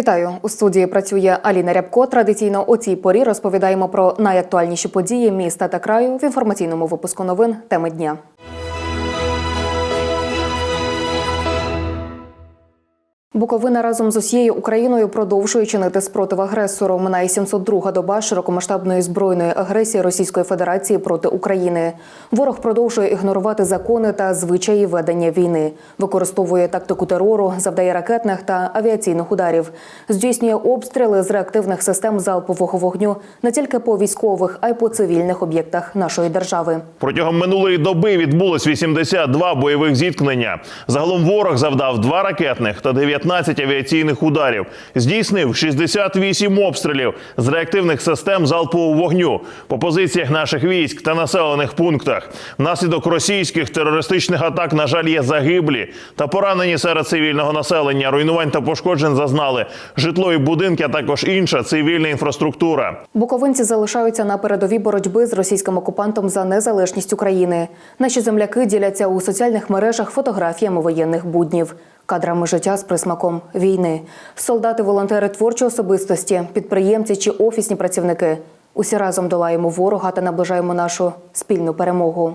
Вітаю у студії. Працює Аліна Рябко. Традиційно у цій порі розповідаємо про найактуальніші події міста та краю в інформаційному випуску новин теми дня. Буковина разом з усією Україною продовжує чинити спротив агресору. Минає 702-га доба широкомасштабної збройної агресії Російської Федерації проти України. Ворог продовжує ігнорувати закони та звичаї ведення війни, використовує тактику терору, завдає ракетних та авіаційних ударів, здійснює обстріли з реактивних систем залпового вогню не тільки по військових, а й по цивільних об'єктах нашої держави. Протягом минулої доби відбулось 82 бойових зіткнення. Загалом ворог завдав два ракетних та 19 авіаційних ударів. Здійснив 68 обстрілів з реактивних систем залпового вогню по позиціях наших військ та населених пунктах. Внаслідок російських терористичних атак, на жаль, є загиблі та поранені серед цивільного населення. Руйнувань та пошкоджень зазнали житлові будинки, а також інша цивільна інфраструктура. Буковинці залишаються на передовій боротьби з російським окупантом за незалежність України. Наші земляки діляться у соціальних мережах фотографіями воєнних буднів, кадрами життя з присмаком війни. Солдати, волонтери творчої особистості, підприємці чи офісні працівники. Усі разом долаємо ворога та наближаємо нашу спільну перемогу.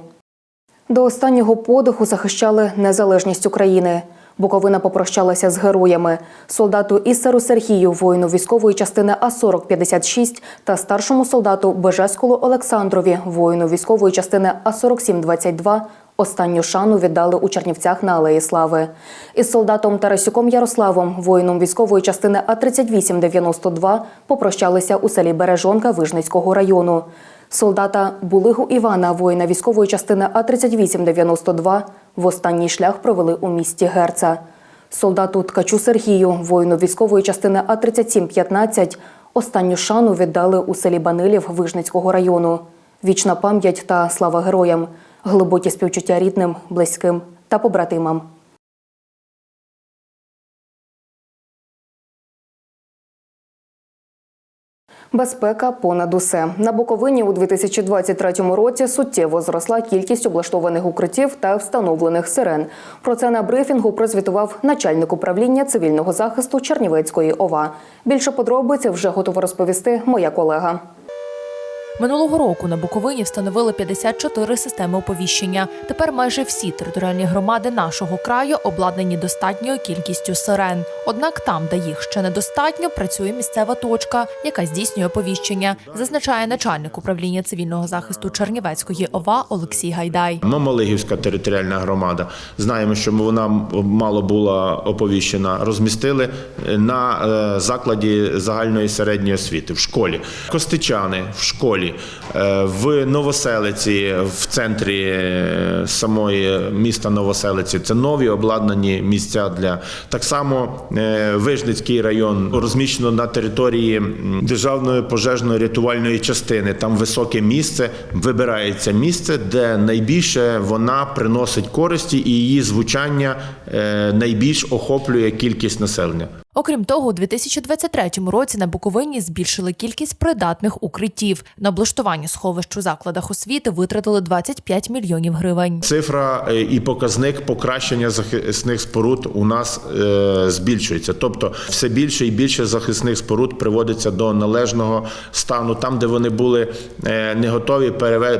До останнього подиху захищали незалежність України. Буковина попрощалася з героями солдату Ісару Сергію, воїну військової частини А 4056 та старшому солдату Бежесколу Олександрові, воїну військової частини А 4722 Останню шану віддали у Чернівцях на Алеї Слави. Із солдатом Тарасюком Ярославом, воїном військової частини А 3892 попрощалися у селі Бережонка Вижницького району. Солдата Булигу Івана, воїна військової частини А-3892, в останній шлях провели у місті Герца. Солдату Ткачу Сергію, воїну військової частини А-3715, останню шану віддали у селі Банилів Вижницького району. Вічна пам'ять та слава героям, глибокі співчуття рідним, близьким та побратимам. Безпека понад усе на Буковині у 2023 році суттєво зросла кількість облаштованих укриттів та встановлених сирен. Про це на брифінгу прозвітував начальник управління цивільного захисту Чернівецької ОВА. Більше подробиць вже готова розповісти моя колега. Минулого року на Буковині встановили 54 системи оповіщення. Тепер майже всі територіальні громади нашого краю обладнані достатньою кількістю сирен. Однак там, де їх ще недостатньо, працює місцева точка, яка здійснює оповіщення, зазначає начальник управління цивільного захисту Чернівецької ОВА Олексій Гайдай. Мамалигівська територіальна громада. Знаємо, що вона мало була оповіщена. Розмістили на е, закладі загальної середньої освіти в школі. Костичани в школі, е, в Новоселиці, в центрі е, самої міста Новоселиці. Це нові обладнані місця для так само е, Вижницький район розміщено на території державної пожежної рятувальної частини. Там високе місце. Вибирається місце, де найбільше вона приносить користі, і її звучання найбільш охоплює кількість населення. Окрім того, у 2023 році на Буковині збільшили кількість придатних укриттів. На облаштування сховищ у закладах освіти витратили 25 мільйонів гривень. Цифра е, і показник покращення захисних споруд у нас е, збільшується. Тобто, все більше і більше захисних споруд приводиться до належного стану. Там, де вони були е, не готові,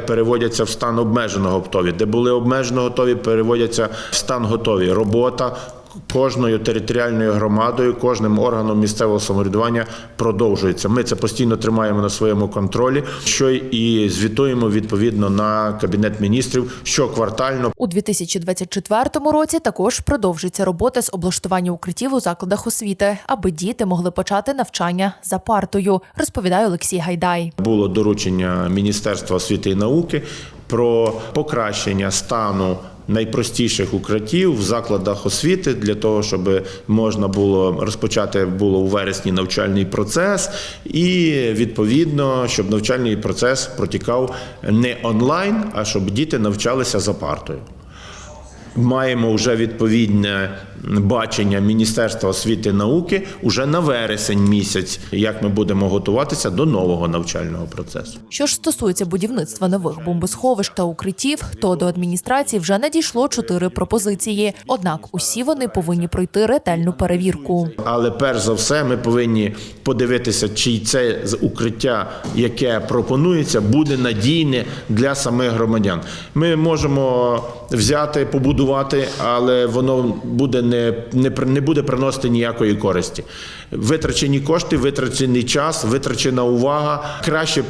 переводяться в стан обмеженого готові. Де були обмежено готові, переводяться в стан готові. Робота. Кожною територіальною громадою, кожним органом місцевого самоврядування продовжується. Ми це постійно тримаємо на своєму контролі, що і звітуємо відповідно на кабінет міністрів щоквартально. У 2024 році також продовжиться робота з облаштування укриттів у закладах освіти, аби діти могли почати навчання за партою, розповідає Олексій Гайдай. Було доручення Міністерства освіти і науки про покращення стану. Найпростіших укриттів в закладах освіти для того, щоб можна було розпочати було у вересні навчальний процес, і відповідно, щоб навчальний процес протікав не онлайн, а щоб діти навчалися за партою. Маємо вже відповідне бачення Міністерства освіти і науки уже на вересень місяць, як ми будемо готуватися до нового навчального процесу. Що ж стосується будівництва нових бомбосховищ та укриттів, то до адміністрації вже надійшло чотири пропозиції. Однак усі вони повинні пройти ретельну перевірку. Але перш за все, ми повинні подивитися, чи це укриття, яке пропонується, буде надійне для самих громадян. Ми можемо взяти, побудувати, але воно буде не, не, при- не буде приносити ніякої користі. Витрачені кошти, витрачений час, витрачена увага. Краще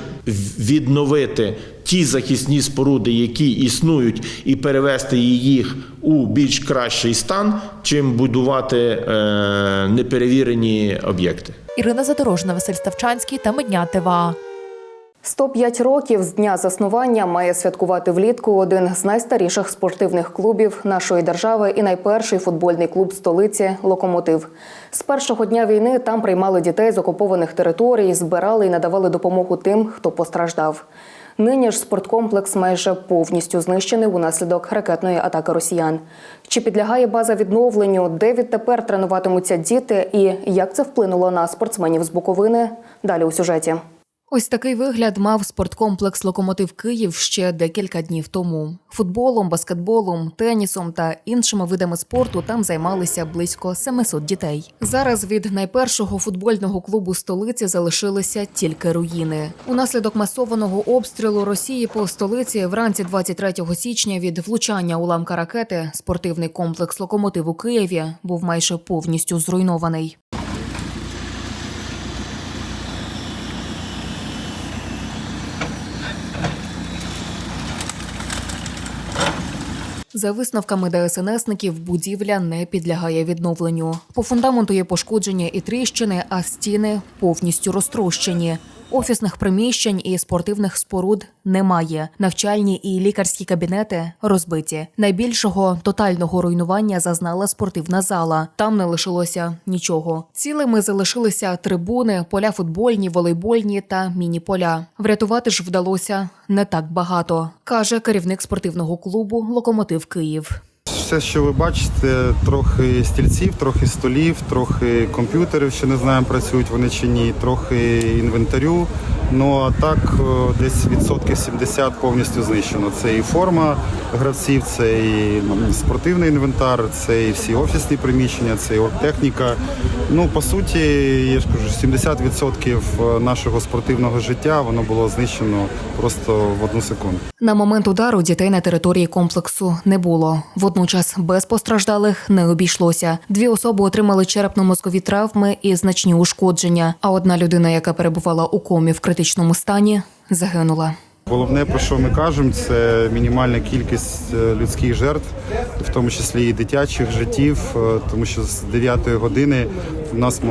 відновити ті захисні споруди, які існують, і перевести їх у більш кращий стан, чим будувати е, неперевірені об'єкти. Ірина Задорожна, Василь Ставчанський та Медня ТВА. 105 років з дня заснування має святкувати влітку один з найстаріших спортивних клубів нашої держави і найперший футбольний клуб столиці Локомотив. З першого дня війни там приймали дітей з окупованих територій, збирали і надавали допомогу тим, хто постраждав. Нині ж спорткомплекс майже повністю знищений унаслідок ракетної атаки росіян. Чи підлягає база відновленню, де відтепер тренуватимуться діти, і як це вплинуло на спортсменів з Буковини? Далі у сюжеті. Ось такий вигляд мав спорткомплекс Локомотив Київ ще декілька днів тому. Футболом, баскетболом, тенісом та іншими видами спорту там займалися близько 700 дітей. Зараз від найпершого футбольного клубу столиці залишилися тільки руїни. Унаслідок масованого обстрілу Росії по столиці вранці 23 січня від влучання уламка ракети спортивний комплекс Локомотив у Києві був майже повністю зруйнований. За висновками ДСНСників, будівля не підлягає відновленню. По фундаменту є пошкодження і тріщини, а стіни повністю розтрощені. Офісних приміщень і спортивних споруд немає. Навчальні і лікарські кабінети розбиті. Найбільшого тотального руйнування зазнала спортивна зала. Там не лишилося нічого. Цілими залишилися трибуни, поля футбольні, волейбольні та міні-поля. Врятувати ж вдалося не так багато, каже керівник спортивного клубу Локомотив Київ. Все, що ви бачите, трохи стільців, трохи столів, трохи комп'ютерів, ще не знаємо, працюють вони чи ні, трохи інвентарю. Ну а так е, десь відсотків 70 повністю знищено. Це і форма гравців, це і спортивний інвентар, це і всі офісні приміщення, це і оргтехніка. Ну по суті, я ж кажу, 70% нашого спортивного життя воно було знищено просто в одну секунду. На момент удару дітей на території комплексу не було. Водночас без постраждалих не обійшлося. Дві особи отримали черепно-мозкові травми і значні ушкодження. А одна людина, яка перебувала у комі в критичному стані, загинула. Головне, про що ми кажемо, це мінімальна кількість е, людських жертв, в тому числі і дитячих життів, е, тому що з 9 години у нас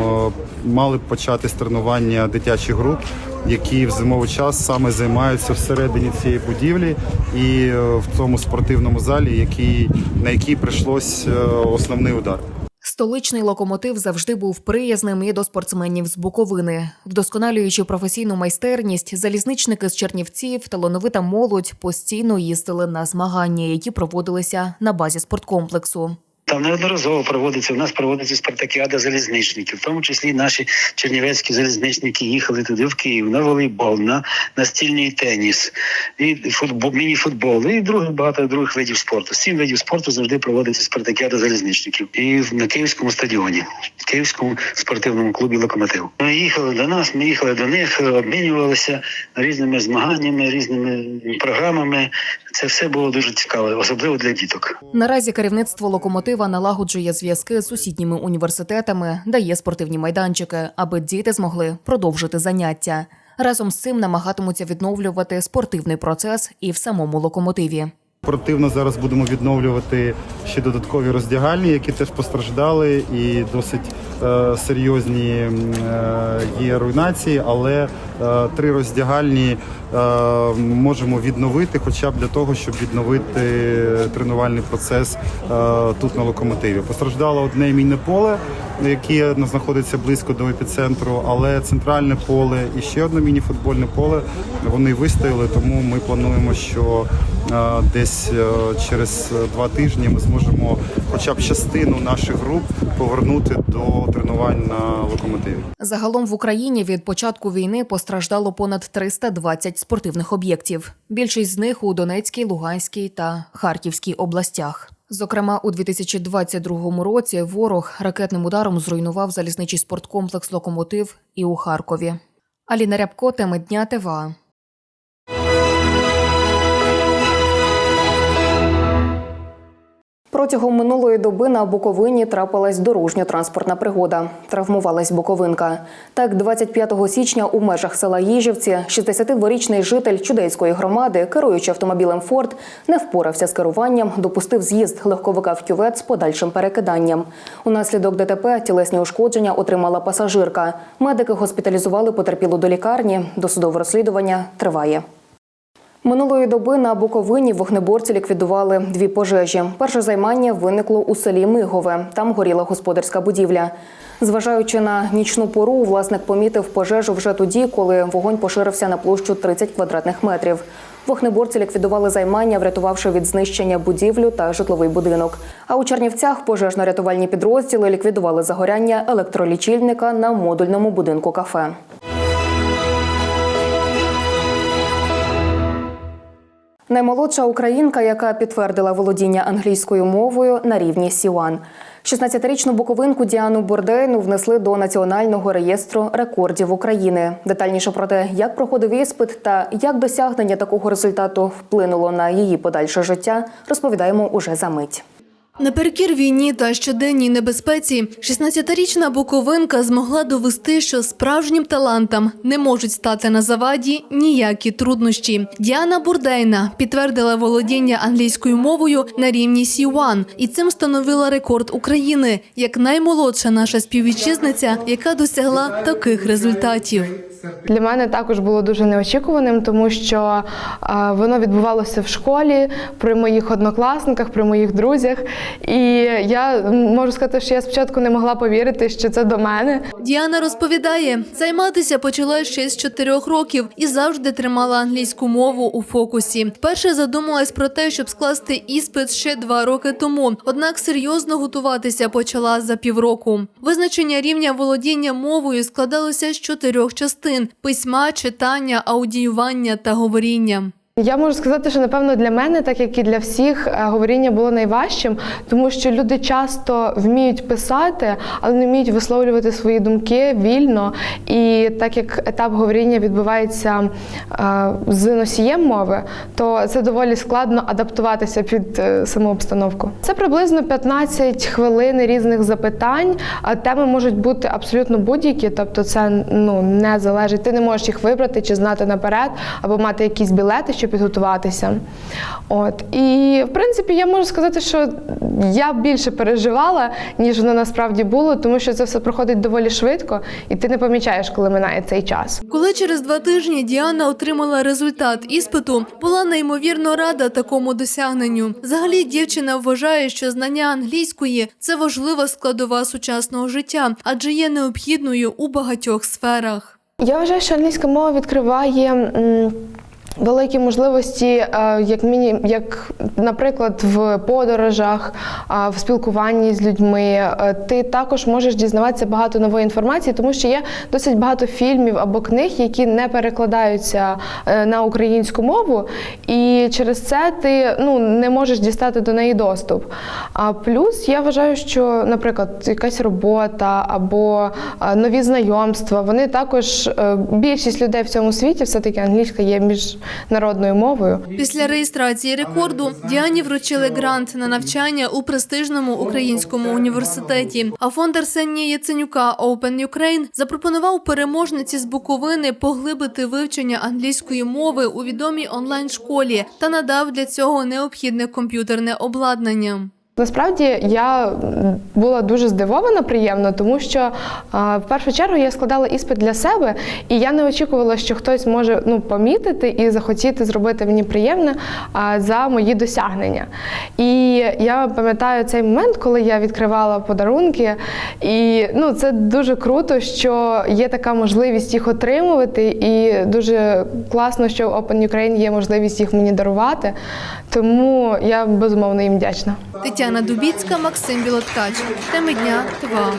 мали почати тренування дитячих груп, які в зимовий час саме займаються всередині цієї будівлі і е, в цьому спортивному залі, який, на який прийшлось е, основний удар. Столичний локомотив завжди був приязним і до спортсменів з Буковини. Вдосконалюючи професійну майстерність, залізничники з Чернівців, талановита молодь постійно їздили на змагання, які проводилися на базі спорткомплексу. Там неодноразово проводиться. У нас проводиться спартакіада залізничників, в тому числі наші чернівецькі залізничники їхали туди в Київ на волейбол, на настільний теніс, і футбол, міні-футбол, і других багато других видів спорту. Сім видів спорту завжди проводиться спартакіада залізничників. І на Київському стадіоні, в Київському спортивному клубі Локомотив. Ми їхали до нас, ми їхали до них, обмінювалися різними змаганнями, різними програмами. Це все було дуже цікаво, особливо для діток. Наразі керівництво локомотива налагоджує зв'язки з сусідніми університетами, дає спортивні майданчики, аби діти змогли продовжити заняття. Разом з цим намагатимуться відновлювати спортивний процес і в самому локомотиві. Оперативно зараз будемо відновлювати ще додаткові роздягальні, які теж постраждали, і досить е, серйозні е, є руйнації, але е, три роздягальні е, можемо відновити, хоча б для того, щоб відновити тренувальний процес е, тут на локомотиві. Постраждало одне мінне поле, які знаходяться близько до епіцентру, але центральне поле і ще одне міні-футбольне поле вони вистояли, тому ми плануємо, що е, десь е, через два тижні ми зможемо хоча б частину наших груп повернути до тренувань на локомотиві. Загалом в Україні від початку війни постраждало понад 320 спортивних об'єктів. Більшість з них у Донецькій, Луганській та Харківській областях. Зокрема, у 2022 році ворог ракетним ударом зруйнував залізничий спорткомплекс Локомотив і у Харкові. Аліна Рябко, теми дня ТВА. Протягом минулої доби на Буковині трапилась дорожньо-транспортна пригода. Травмувалась Буковинка. Так, 25 січня у межах села Їжівці 62-річний житель чудейської громади, керуючи автомобілем Форд, не впорався з керуванням, допустив з'їзд легковика в кювет з подальшим перекиданням. Унаслідок ДТП тілесні ушкодження отримала пасажирка. Медики госпіталізували потерпілу до лікарні. Досудове розслідування триває. Минулої доби на Буковині вогнеборці ліквідували дві пожежі. Перше займання виникло у селі Мигове. Там горіла господарська будівля. Зважаючи на нічну пору, власник помітив пожежу вже тоді, коли вогонь поширився на площу 30 квадратних метрів. Вогнеборці ліквідували займання, врятувавши від знищення будівлю та житловий будинок. А у Чернівцях пожежно-рятувальні підрозділи ліквідували загоряння електролічильника на модульному будинку кафе. Наймолодша українка, яка підтвердила володіння англійською мовою на рівні Сіуан. 16-річну буковинку Діану Бордейну внесли до національного реєстру рекордів України. Детальніше про те, як проходив іспит та як досягнення такого результату вплинуло на її подальше життя, розповідаємо уже за мить. Наперекір війні та щоденній небезпеці 16-річна буковинка змогла довести, що справжнім талантам не можуть стати на заваді ніякі труднощі. Діана Бурдейна підтвердила володіння англійською мовою на рівні C1 і цим встановила рекорд України як наймолодша наша співвітчизниця, яка досягла таких результатів. Для мене також було дуже неочікуваним, тому що воно відбувалося в школі при моїх однокласниках, при моїх друзях. І я можу сказати, що я спочатку не могла повірити, що це до мене. Діана розповідає, займатися почала ще з чотирьох років і завжди тримала англійську мову у фокусі. Перше задумалась про те, щоб скласти іспит ще два роки тому. Однак серйозно готуватися почала за півроку. Визначення рівня володіння мовою складалося з чотирьох частин: письма, читання, аудіювання та говоріння. Я можу сказати, що напевно для мене, так як і для всіх, е, говоріння було найважчим, тому що люди часто вміють писати, але не вміють висловлювати свої думки вільно. І так як етап говоріння відбувається е, з носієм мови, то це доволі складно адаптуватися під е, саму обстановку. Це приблизно 15 хвилин різних запитань. а Теми можуть бути абсолютно будь-які, тобто це ну не залежить. Ти не можеш їх вибрати чи знати наперед, або мати якісь білети, щоб підготуватися. От і в принципі я можу сказати, що я більше переживала, ніж воно насправді було, тому що це все проходить доволі швидко, і ти не помічаєш, коли минає цей час. Коли через два тижні Діана отримала результат іспиту, була неймовірно рада такому досягненню. Взагалі, дівчина вважає, що знання англійської це важлива складова сучасного життя, адже є необхідною у багатьох сферах. Я вважаю, що англійська мова відкриває. м, Великі можливості, е, як міні, як, наприклад, в подорожах, в спілкуванні з людьми. Е, Ти також можеш дізнаватися багато нової інформації, тому що є досить багато фільмів або книг, які не перекладаються е, на українську мову, і через це ти ну, не можеш дістати до неї доступ. А плюс я вважаю, що, наприклад, якась робота або нові знайомства, вони також більшість людей в цьому світі все-таки англійська є міжнародною мовою. Після реєстрації рекорду Діані вручили грант на навчання у престижному українському університеті. А фонд Арсенія Яценюка Open Ukraine запропонував переможниці з Буковини поглибити вивчення англійської мови у відомій онлайн школі та надав для цього необхідне комп'ютерне обладнання. Насправді я була дуже здивована приємно, тому що в першу чергу я складала іспит для себе, і я не очікувала, що хтось може ну, помітити і захотіти зробити мені приємне за мої досягнення. І я пам'ятаю цей момент, коли я відкривала подарунки, і ну, це дуже круто, що є така можливість їх отримувати, і дуже класно, що в Open Ukraine є можливість їх мені дарувати. Тому я безумовно їм вдячна. Тетяна Дубіцька, Максим Білоткач. Теми дня ТВА.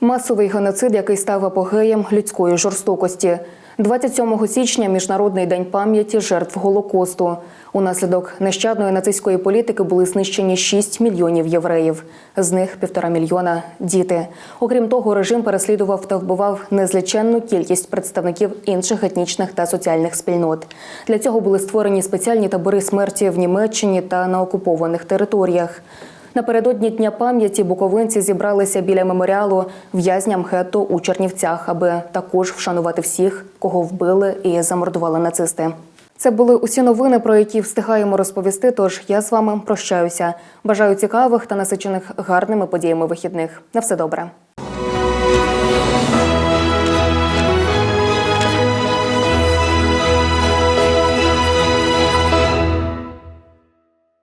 Масовий геноцид, який став апогеєм людської жорстокості. 27 січня міжнародний день пам'яті жертв голокосту. Унаслідок нещадної нацистської політики були знищені 6 мільйонів євреїв. З них півтора мільйона діти. Окрім того, режим переслідував та вбивав незліченну кількість представників інших етнічних та соціальних спільнот. Для цього були створені спеціальні табори смерті в Німеччині та на окупованих територіях. Напередодні Дня пам'яті буковинці зібралися біля меморіалу в'язням гетто у Чернівцях, аби також вшанувати всіх, кого вбили і замордували нацисти. Це були усі новини, про які встигаємо розповісти. Тож я з вами прощаюся. Бажаю цікавих та насичених гарними подіями вихідних. На все добре.